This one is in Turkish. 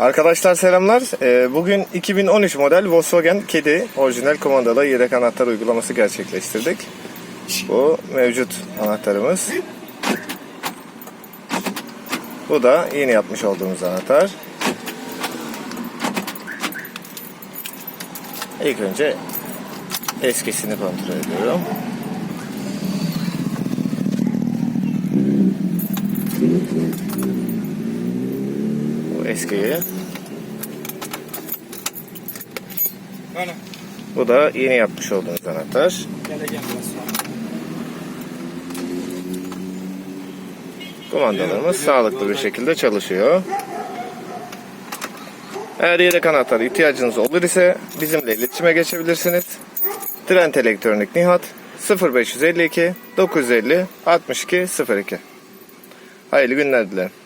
Arkadaşlar selamlar. Ee, Bugün 2013 model Volkswagen Kedi orijinal kumandalı yedek anahtar uygulaması gerçekleştirdik. Bu mevcut anahtarımız. Bu da yeni yapmış olduğumuz anahtar. İlk önce eskisini kontrol ediyorum. Bu eskiyi. Böyle. Bu da yeni yapmış olduğumuz anahtar. Geleceğim biraz sonra. Kumandalarımız sağlıklı bir şekilde çalışıyor. Eğer yedek anahtar ihtiyacınız olur ise bizimle iletişime geçebilirsiniz. Trend Elektronik Nihat 0552 950 62 02 Hayırlı günler dilerim.